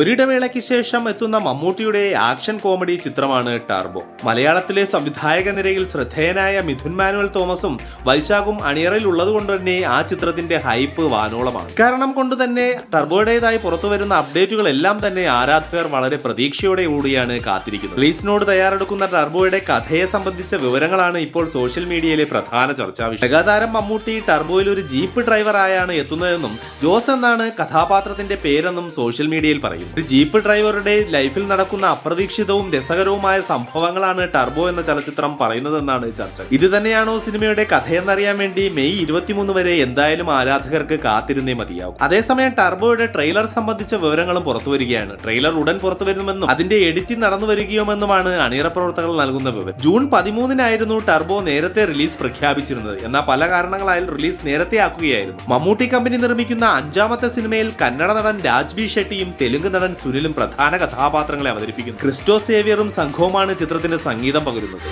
ഒരിടവേളയ്ക്ക് ശേഷം എത്തുന്ന മമ്മൂട്ടിയുടെ ആക്ഷൻ കോമഡി ചിത്രമാണ് ടാർബോ. മലയാളത്തിലെ സംവിധായക നിരയിൽ ശ്രദ്ധേയനായ മിഥുൻ മാനുവൽ തോമസും വൈശാഖും അണിയറയിൽ ഉള്ളതുകൊണ്ട് തന്നെ ആ ചിത്രത്തിന്റെ ഹൈപ്പ് വാനോളമാണ്. കാരണം കൊണ്ട് തന്നെ ടർബോയുടേതായി പുറത്തു വരുന്ന അപ്ഡേറ്റുകൾ എല്ലാം തന്നെ ആരാധകർ വളരെ പ്രതീക്ഷയോടെ കൂടിയാണ് കാത്തിരിക്കുന്നത്. റിലീസിനോട് തയ്യാറെടുക്കുന്ന ടർബോയുടെ കഥയെ സംബന്ധിച്ച വിവരങ്ങളാണ് ഇപ്പോൾ സോഷ്യൽ മീഡിയയിലെ പ്രധാന ചർച്ചാ വിഷയം. മമ്മൂട്ടി ടർബോയിൽ ഒരു ജീപ്പ് ഡ്രൈവറായാണ് എത്തുന്നതെന്നും ജോസ് എന്നാണ് കഥാപാത്രത്തിന്റെ പേരെന്നും സോഷ്യൽ മീഡിയയിൽ പറയും ഒരു ജീപ്പ് ഡ്രൈവറുടെ ലൈഫിൽ നടക്കുന്ന അപ്രതീക്ഷിതവും രസകരവുമായ സംഭവങ്ങളാണ് ടർബോ എന്ന ചലച്ചിത്രം പറയുന്നതെന്നാണ് ചർച്ച ഇത് തന്നെയാണോ സിനിമയുടെ കഥയെന്നറിയാൻ വേണ്ടി മെയ് ഇരുപത്തിമൂന്ന് വരെ എന്തായാലും ആരാധകർക്ക് കാത്തിരുന്നേ മതിയാവും അതേസമയം ടർബോയുടെ ട്രെയിലർ സംബന്ധിച്ച വിവരങ്ങളും പുറത്തു വരികയാണ്. ട്രെയിലർ ഉടൻ പുറത്തു വരുമെന്നും അതിന്റെ എഡിറ്റിംഗ് നടന്നു വരികയുമെന്നുമാണ് അണിയറ പ്രവർത്തകർ നൽകുന്ന വിവരം. ജൂൺ പതിമൂന്നിനായിരുന്നു ടർബോ നേരത്തെ റിലീസ് പ്രഖ്യാപിച്ചിരുന്നത്. എന്നാൽ പല കാരണങ്ങളാൽ റിലീസ് നേരത്തെ ആക്കുകയായിരുന്നു മമ്മൂട്ടി കമ്പനി നിർമ്മിക്കുന്ന അഞ്ചാമത്തെ സിനിമയിൽ കന്നഡ നടൻ രാജ്ബി ഷെട്ടിയും തെലുങ്ക് നടൻ സുനിലും പ്രധാന കഥാപാത്രങ്ങളെ അവതരിപ്പിക്കുന്നു. ക്രിസ്റ്റോ സേവിയറും സംഘവുമാണ് ചിത്രത്തിന്റെ സംഗീതം പകരുന്നത്.